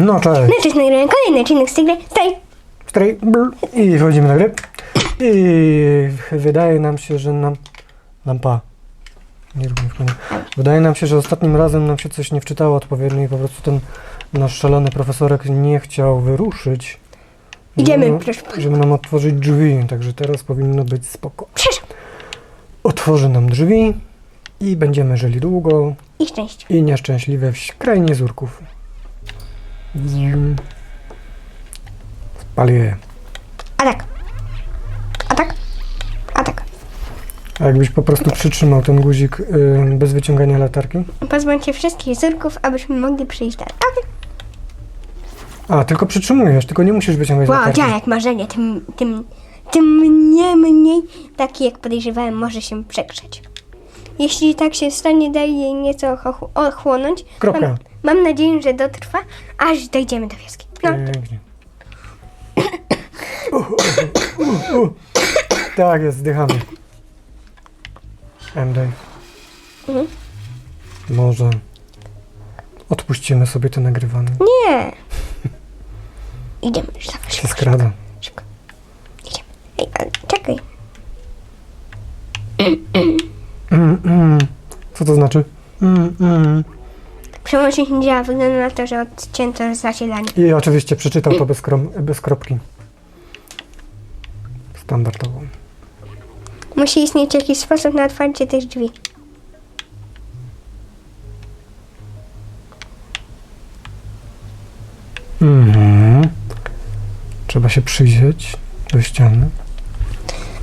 No cześć. No cześć, nagrałem kolejny odcinek z tej gry. Stray, brr, I wchodzimy na grę. I wydaje nam się, że nam... Lampa. Nie rób mi w konia. Wydaje nam się, że ostatnim razem nam się coś nie wczytało odpowiednio i po prostu ten nasz szalony profesorek nie chciał wyruszyć. Idziemy, żeby, proszę pana. żeby nam otworzyć drzwi, także teraz powinno być spoko. Przepraszam. Otworzy nam drzwi i będziemy żyli długo I szczęście. i nieszczęśliwe w krainie zurków. Spalię. Atak. Atak. Atak. A jakbyś po prostu przytrzymał ten guzik y, bez wyciągania latarki? Pozbądź wszystkich zyrków, abyśmy mogli przyjść dalej. Okay. A, tylko przytrzymujesz, tylko nie musisz wyciągać Wow, latarki. ja jak marzenie, tym, tym, tym mnie mniej, taki jak podejrzewałem, może się przegrzeć. Jeśli tak się stanie, daj jej nieco ochłonąć. Kropka. Mam, mam nadzieję, że dotrwa, aż dojdziemy do wioski. No, Pięknie. Tak jest, zdychamy. MJ. Mhm. Może odpuścimy sobie to nagrywanie. nie. Idziemy już dawaj, Się szybko, skrada. szybko. Idziemy. Ej, ale czekaj. Mm, mm. Co to znaczy? Mm, mm. Przełącznik nie działa, wygląda na to, że odcięto zasilanie. I oczywiście przeczytał to bez, krom, bez kropki. Standardowo. Musi istnieć jakiś sposób na otwarcie tych drzwi. Mhm. Trzeba się przyjrzeć do ściany.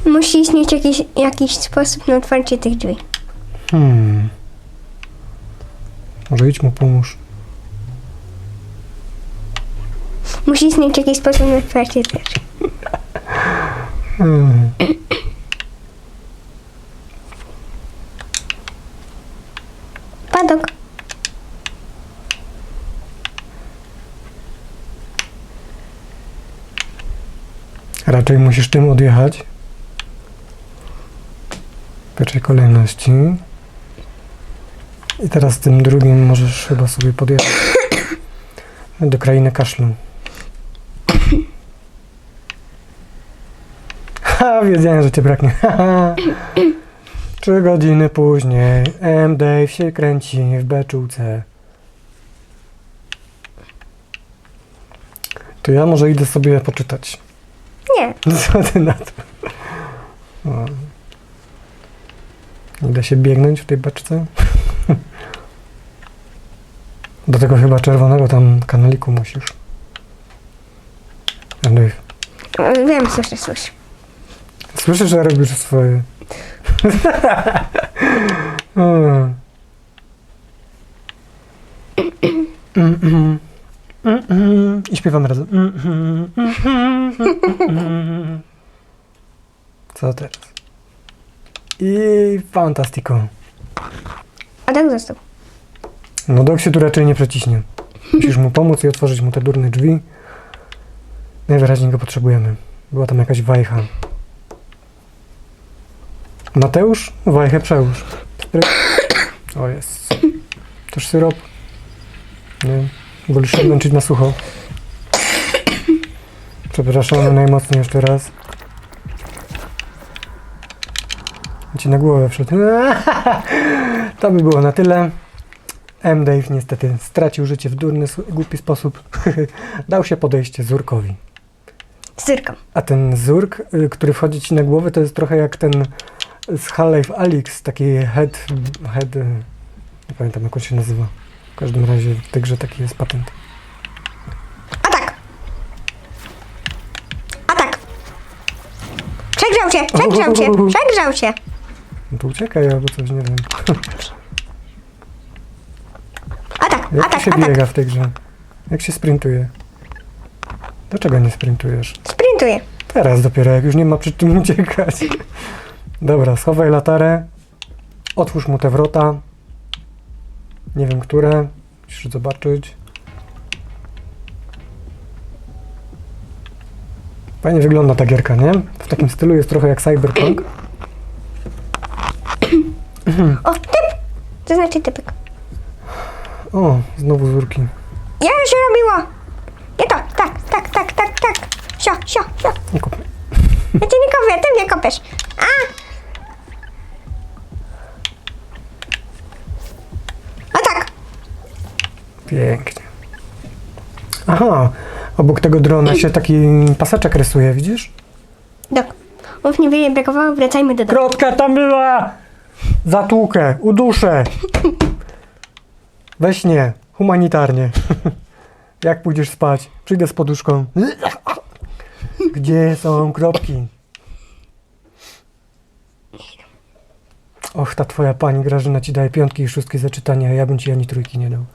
Musi istnieć jakiś, jakiś sposób na otwarcie tych drzwi. Hmm. Może idź mu pomóż. Musi istnieć jakiś sposób na tych drzwi. Hmm. Padok. Raczej musisz tym odjechać. W pierwszej kolejności. I teraz tym drugim możesz chyba sobie podjechać. Do krainy kaszlu. Ha, wiedziałem, że cię braknie. Haha. Trzy godziny później M. Dave się kręci w beczułce. To ja może idę sobie poczytać. Nie. Co ty na to? Się biegnąć w tej beczce? Do tego chyba czerwonego tam kanaliku musisz. Andrzej, Wiem, słyszę, słyszę. Słyszysz, że robisz swoje. Mm. I śpiewamy razem. Co teraz? I fantastico. A tak został. No dok się tu raczej nie przeciśnie. Musisz mu pomóc i otworzyć mu te durne drzwi. Najwyraźniej go potrzebujemy. Była tam jakaś wajcha. Mateusz, wajchę przełóż. O jest. Toż syrop. Nie. Wolisz się męczyć na sucho. Przepraszam najmocniej jeszcze raz. Ci na głowę wszedł. To by było na tyle. M. Dave niestety stracił życie w durny, głupi sposób. Dał się podejście Zurkowi. Z cyrką. A ten Zurk, y, który wchodzi ci na głowę, to jest trochę jak ten z Half-Life Alyx, taki head, head, y, nie pamiętam jak on się nazywa. W każdym razie w tej grze taki jest patent. Atak. Atak. Przegrzał się, przegrzał się, przegrzał się. No to uciekaj albo coś, nie wiem. Jak atak, się atak. biega w tej grze? Jak się sprintuje? Dlaczego nie sprintujesz? Sprintuję. Teraz dopiero, jak już nie ma przy czym uciekać. Dobra, schowaj latarę. Otwórz mu te wrota. Nie wiem, które. Musisz zobaczyć. Fajnie wygląda ta gierka, nie? W takim stylu jest trochę jak Cyberpunk. O, typ. To znaczy typek. O, znowu zurki. Ja się robiło. Nie to, tak, tak, tak, tak, tak. Sio, sio, sio. Nie kup. Ja cię nie kopię, ty mnie kopiesz. A! A tak. Pięknie. Aha, obok tego drona się taki paseczek rysuje, widzisz? Dok. Mów niewiele brakowało, wracajmy do domu. Kropka tam była! Zatłukę, uduszę. We śnie, humanitarnie. Jak pójdziesz spać? Przyjdę z poduszką. Gdzie są kropki? Och, ta twoja pani Grażyna ci daje piątki i szóstki za czytanie, a ja bym ci ani trójki nie dał.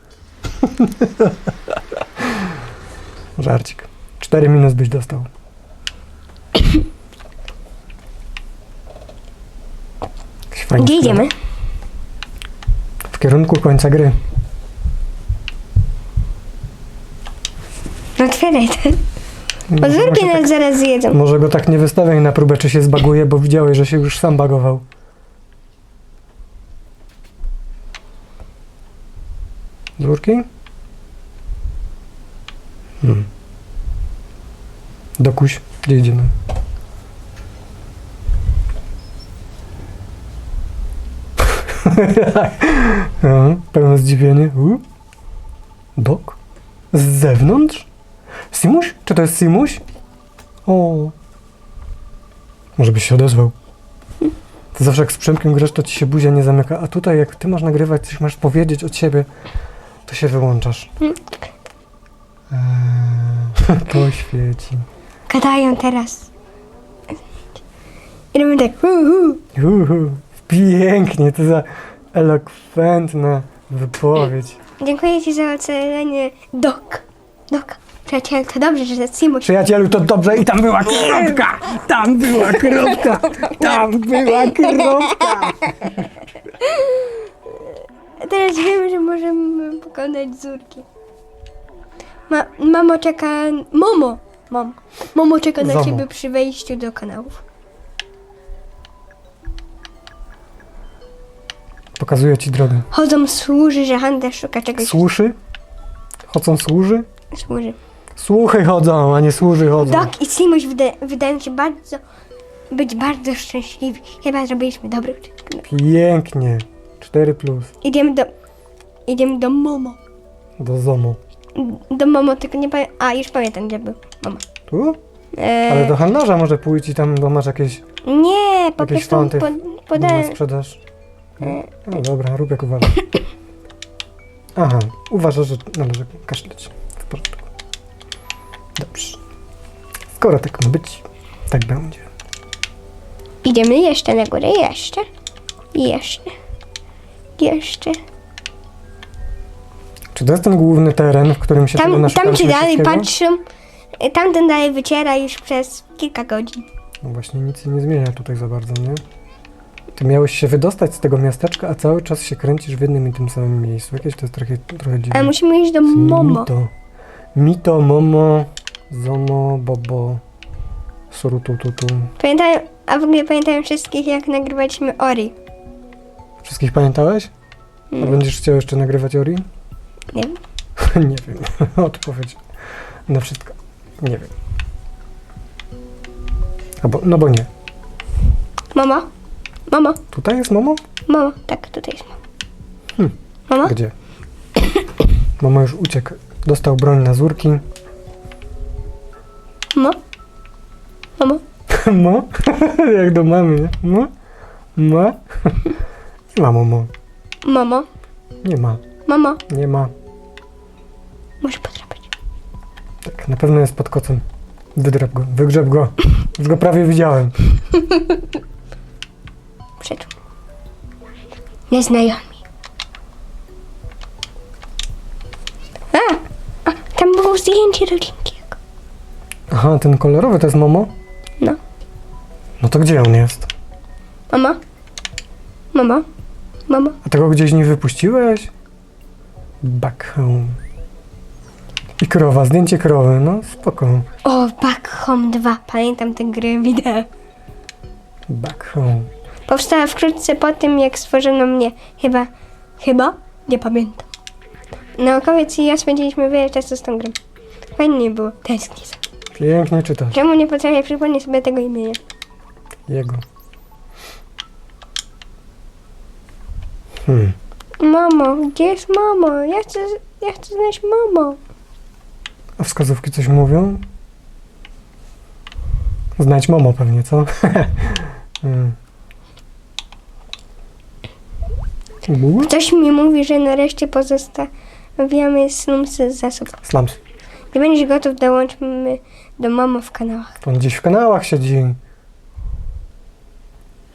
Żarcik. Cztery minus byś dostał. Jakiś fajny Gdzie idziemy? W kierunku końca gry. Otwieraj to. Może, Ozorki może, nas tak, zaraz zjedzą. może go tak nie wystawiaj na próbę, czy się zbaguje, bo widziałeś, że się już sam bagował. Zurki? Hmm. Dokuś, gdzie idziemy? Aha, pełne zdziwienie. U? Dok? Z zewnątrz? Simuś? Czy to jest Simuś? O. Może byś się odezwał. To zawsze jak z Przemkiem grasz, to ci się buzia nie zamyka, a tutaj jak ty masz nagrywać, coś masz powiedzieć od siebie, to się wyłączasz. Eee, to świeci. Gadają teraz. I robimy tak. Hu, hu. Uhu, pięknie, to za elokwentna wypowiedź. Dziękuję Ci za ocenienie Dok. Dok. Przyjaciel, to dobrze, że Simuś. Przyjacielu, to dobrze i tam była kropka! Tam była kropka! Tam była kropka! Teraz wiemy, że możemy pokonać Zurki. Ma, mamo czeka... Momo! Mom. Momo czeka na Zomo. Ciebie przy wejściu do kanałów. Pokazuję ci drogę. Chodzą służy, że Handa szuka czegoś. Słuszy? Chodzą służy? służy. Słuchy chodzą, a nie służy chodzą. Dok i Simuś wyda, wydają się bardzo... być bardzo szczęśliwi. Chyba zrobiliśmy dobry uczynek. Pięknie. 4 plus. Idziemy do... Idziemy do Momo. Do ZOMO. Do Momo, tylko nie pamiętam... A, już pamiętam, gdzie był Momo. Tu? Eee, Ale do handlarza może pójść i tam, bo masz jakieś, Nie, po jakieś prostu na podałem... sprzedaż. No dobra, rób jak uważasz. Aha, uważasz, że należy kaszleć. Dobrze. Skoro tak ma być, tak będzie. Idziemy jeszcze na górę, jeszcze. Jeszcze. Jeszcze. Czy to jest ten główny teren, w którym się tego Tam, tam naszukaliśmy ci dalej wszystkiego? patrzą. y, Tamten dalej wyciera już przez kilka godzin. No właśnie nic nie zmienia tutaj za bardzo, nie? Ty miałeś się wydostać z tego miasteczka, a cały czas się kręcisz w jednym i tym samym miejscu. Jakieś to jest trochę, trochę dziwne. Ale musimy iść do Momo. Mito. Mito, Momo, Zomo, Bobo, Surutututu. Pamiętają, a w ogóle pamiętają wszystkich, jak nagrywaliśmy Ori. Wszystkich pamiętałeś? A Mm. będziesz chciał jeszcze nagrywać Ori? Nie wiem. nie wiem. Odpowiedź na wszystko. Nie wiem. Albo, no bo nie. Mamo? Mamo? Tutaj jest Momo? Mamo? Tak, tutaj jest mamo. Hmm. Mamo? Gdzie? Momo już uciekł. Dostał broń na zurki. Mamo? Mamo? Mo? Jak do mamy, nie? Mo? Ma? Nie ma Momo. Mamo? Nie ma. Mamo? Nie ma. Muszę podrapać. Tak, na pewno jest pod kocem. Wydrap go, wygrzeb go. Już go prawie widziałem. Przeczuł. Nieznajomi. A! a tam było zdjęcie rodzinki. Aha, ten kolorowy to jest Momo? No. No to gdzie on jest? Mama? Mama? Mama? A tego gdzieś nie wypuściłeś? Back home. I krowa, zdjęcie krowy, no spoko. O, Back Home 2. Pamiętam tę grę wideo. Back home. Powstała wkrótce po tym, jak stworzono mnie. Chyba, chyba? Nie pamiętam. Naukowiec i ja spędziliśmy wiele czasu z tą grą. Fajnie było. Tęsknię za. Pięknie czytasz. Czemu nie potrafię przypomnieć sobie tego imienia? Jego. Hmm. Mamo, gdzie jest mamo? Ja chcę, ja chcę znaleźć mamo. A wskazówki coś mówią? Znajdź Momo pewnie, co? Hmm. Ktoś mi mówi, że nareszcie pozostawiamy slumsy z zasób. Slums. Gdy będziesz gotów, dołączmy do mamo w kanałach. On gdzieś w kanałach siedzi.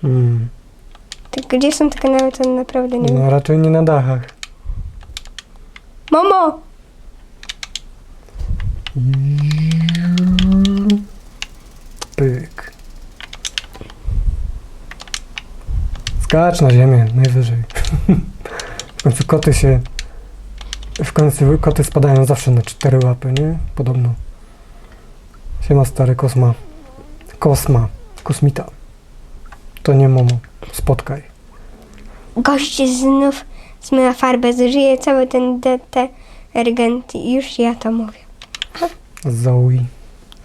Hmm. Tak, gdzie są te kanały, to naprawdę nie wiem. No raczej nie na dachach. Mamo! Pyk. Skacz na ziemię, najwyżej. w końcu koty się... W końcu koty spadają zawsze na cztery łapy, nie? Podobno. Siema stary kosma. Kosma. Kosmita. To nie Momo. Spotkaj. Gość znów zmyła farbę, zużyje cały ten detergent i już ja to mówię. Zoe.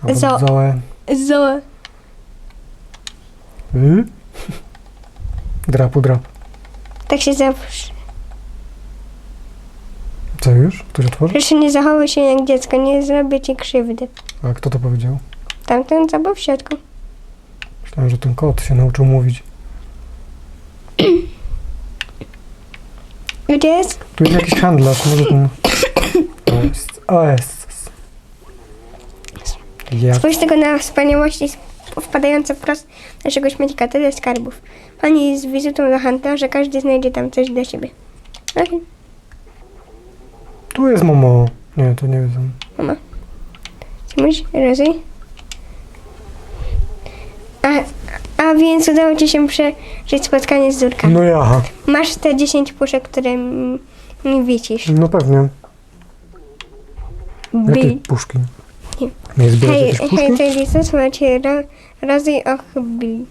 Albo Zo- Zoe. Zoe. Y? Drapu drap. Tak się zawsze. Co już? Ktoś otworzył? Proszę nie zachowuj się jak dziecko, nie zrobię ci krzywdy. A kto to powiedział? Tamten co był w środku. Myślałem, że ten kot się nauczył mówić. Gdzie jest? Tu jest jakiś handlarz, może ten... O jest. O jest. Ja... Spójrz tylko na wspaniałości sp- wpadające wprost z naszego śmietnika, tyle skarbów. Pani z wizytą do handlarza, każdy znajdzie tam coś dla siebie. Okej, Tu jest Momo. Nie, to nie wiem. mama. Simuś, Rozy? A, a więc udało ci się przeżyć spotkanie z Zurkami. No ja. Masz te 10 puszek, które m- mi wicisz. No pewnie. Jakie Bi- puszki? Nie. Nie zbierać Hej, hej, puszki? to jest słuchajcie, Ro- Rozy och, Billy.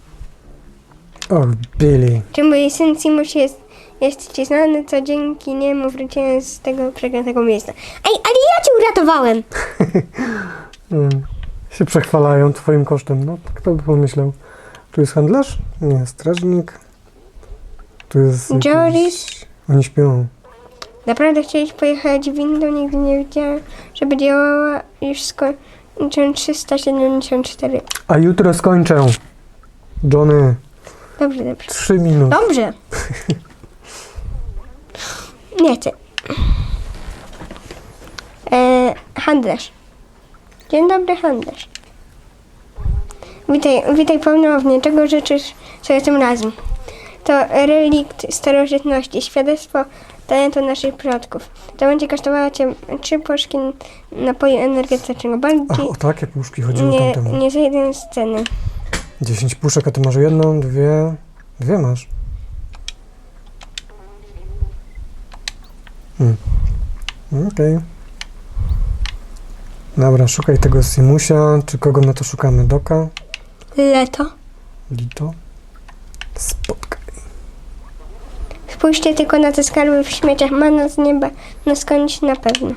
Och, Billy. Czy mój syn Simuś jest, jest ci znany, to dzięki niemu wróciłem z tego przeklętego miejsca. Ej, ale ja cię uratowałem! Mm. Się przechwalają twoim kosztem. No, kto by pomyślał? Tu jest handlarz? Nie, strażnik. Tu jest... jakiś- Joris. Oni śpią. Naprawdę chciałeś pojechać windą, nigdy nie wiedziałem, żeby działała już skończę 374. A jutro skończę. Johnny, Dobrze, dobrze. trzy minuty. Dobrze. Nie chcę. E, handlarz. Dzień dobry, handlarz. Witaj, witaj ponownie. Czego życzysz sobie tym razem? To relikt starożytności, świadectwo talentu naszych przodków. To będzie kosztowało cię trzy puszki napoju energetycznego. Ach, Bardziej o takie puszki chodziło nie, tamtemu. nie zejdę z ceny. 10 puszek, a ty masz jedną, dwie... Dwie masz. Hmm. Okej. Dobra, szukaj tego Simusia. Czy kogo my to szukamy? Doka? Leto. Lito? Spotkaj. Spójrzcie tylko na te skarby w śmieciach. Mana z nieba no skądś na pewno.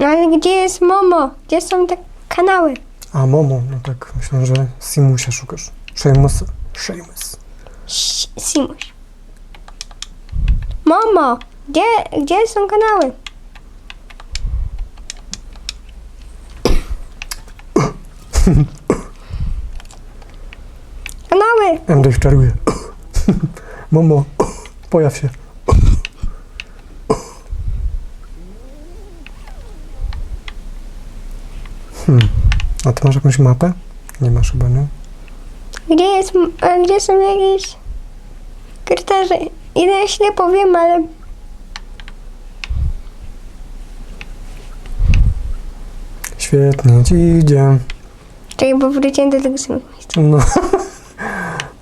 No ale gdzie jest Momo? Gdzie są te kanały? A, Momo. No tak, myślę, że Simusia szukasz. Seamus. Seamus. Simuś. Momo! Gdzie, gdzie są kanały? Kanały! MD czaruje. Momo, pojaw się. Hmm. A ty masz jakąś mapę? Nie masz chyba, nie? Gdzie jest, a gdzie są jakieś kryterzy? Ile ślepo wiem, ale Świetnie, ci idzie. Czekaj, bo wróciłem do tego samego miejsca.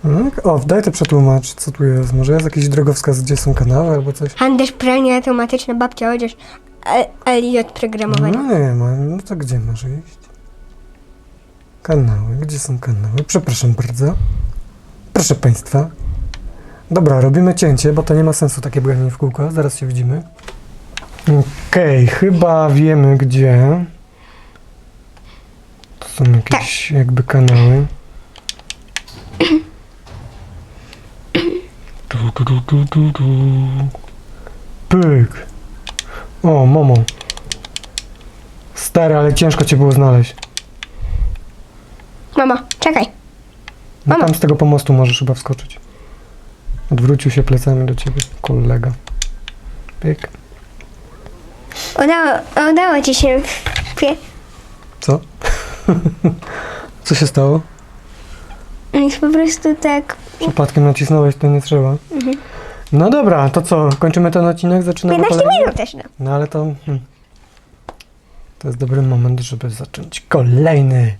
No. Tak, O, daj to przetłumacz, co tu jest. Może jest jakiś drogowskaz, gdzie są kanały albo coś? Handel pralnia automatyczna, babcia odzież, L- LJ programowanie. No nie ma, no to gdzie masz iść? Kanały, gdzie są kanały? Przepraszam bardzo. Proszę Państwa. Dobra, robimy cięcie, bo to nie ma sensu takie błędnie w kółko. Zaraz się widzimy. Okej, chyba wiemy gdzie. Są jakieś jakby kanały. Tu, tu, tu, tu, tu. Pyk. O, Momo. Stary, ale ciężko cię było znaleźć. Mamo, czekaj. No tam z tego pomostu możesz chyba wskoczyć. Odwrócił się plecami do ciebie, kolega. Pyk. Udało, udało ci się. Pie- Co? Co się stało? Nic po prostu tak. Przypadkiem nacisnąłeś, to nie trzeba. No dobra, to co? Kończymy ten odcinek? Zaczynamy 15 kolejny? minut też. No. No ale to... Hmm. To jest dobry moment, żeby zacząć kolejny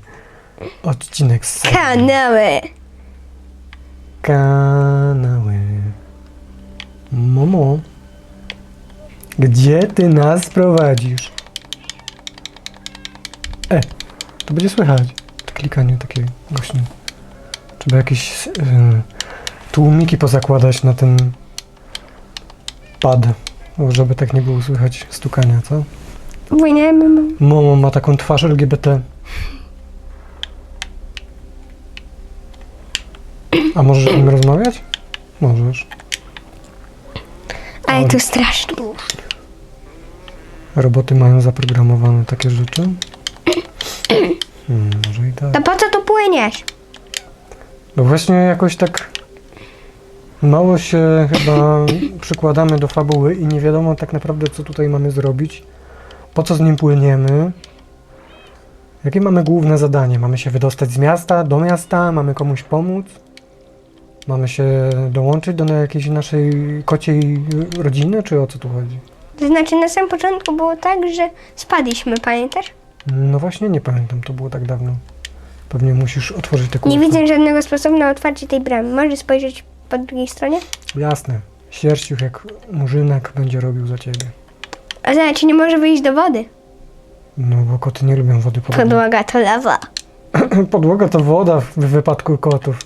odcinek z serii. Kanały. Kanały. Momo. Gdzie ty nas prowadzisz? To będzie słychać. To klikanie takie głośne. Trzeba jakieś y, tłumiki pozakładać na ten pad, żeby tak nie było słychać stukania, co? Bo nie wiem. Momo ma taką twarz LGBT. A możesz z nim rozmawiać? Możesz. Ale to strasznie. Roboty mają zaprogramowane takie rzeczy. Hmm, może i tak. To po co tu płyniesz? No właśnie jakoś tak mało się chyba przykładamy do fabuły i nie wiadomo tak naprawdę co tutaj mamy zrobić. Po co z nim płyniemy? Jakie mamy główne zadanie? Mamy się wydostać z miasta, do miasta? Mamy komuś pomóc? Mamy się dołączyć do jakiejś naszej kociej rodziny? Czy o co tu chodzi? To znaczy na samym początku było tak, że spadliśmy, pamiętasz? No właśnie nie pamiętam, to było tak dawno. Pewnie musisz otworzyć te Nie kółko. widzę żadnego sposobu na otwarcie tej bramy. Możesz spojrzeć po drugiej stronie? Jasne. Sierściuch jak murzynek będzie robił za ciebie. A znaczy nie może wyjść do wody. No bo koty nie lubią wody podobno. Podłoga to lawa. Podłoga to woda w wypadku kotów.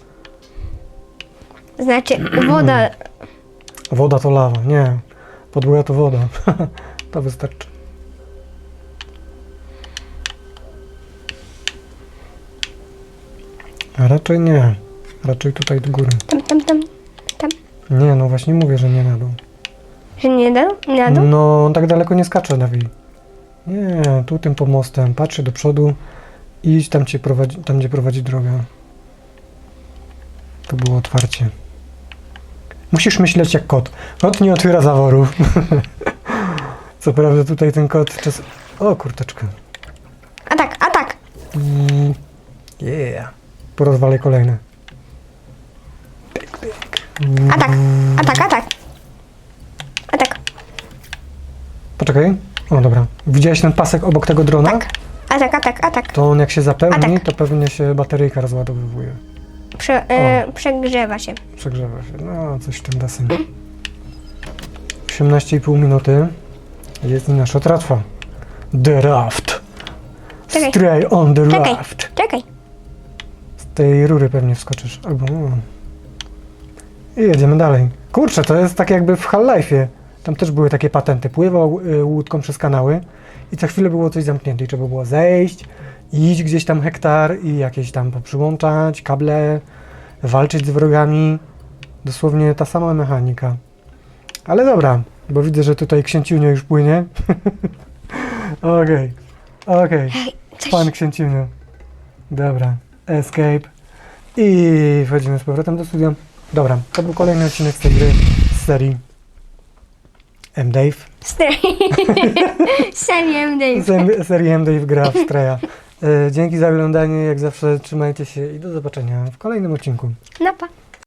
Znaczy woda. Woda to lawa. Nie. Podłoga to woda. to wystarczy. A raczej nie. Raczej tutaj do góry. Tam, tam, tam. Tam. Nie, no właśnie mówię, że nie na dół. Że nie dał? Na dół? No, on tak daleko nie skacze, Dawid. Nie, tu tym pomostem. Patrzy do przodu i idź tam, cię prowadzi, tam, gdzie prowadzi droga. To było otwarcie. Musisz myśleć jak kot. Kot nie otwiera zaworów. Co prawda tutaj ten kot czas... O, kurteczka. A tak, a tak. I... Yeah. Porozwalaj kolejne. A tak, a tak, a tak. A tak, Poczekaj. O, dobra. Widziałeś ten pasek obok tego drona? tak. A tak, a tak, a tak. To on jak się zapełni, tak. to pewnie się bateryjka rozładowywuje. Prze, e, przegrzewa się. Przegrzewa się. No, coś w tym deseń. 18,5 minuty. Jest i nasza tratwa. The raft. Czekaj. Stray on the Czekaj. raft. Czekaj. Tej rury pewnie wskoczysz. Albo... no. I jedziemy dalej. Kurczę, to jest tak jakby w Half-Life'ie. Tam też były takie patenty. Pływał y, łódką przez kanały i co chwilę było coś zamknięte i trzeba było zejść, iść gdzieś tam hektar i jakieś tam poprzyłączać, kable, walczyć z wrogami. Dosłownie ta sama mechanika. Ale dobra, bo widzę, że tutaj księciunio już płynie. Okej, okej. Coś. Pan księciunio. Dobra, escape. I wchodzimy z powrotem do studia. Dobra, to był kolejny odcinek z tej gry, z serii M. Dave. Stary. Serię Dave. Serii M. Dave gra w Streja. E, Dzięki za oglądanie, jak zawsze trzymajcie się i do zobaczenia w kolejnym odcinku. No pa.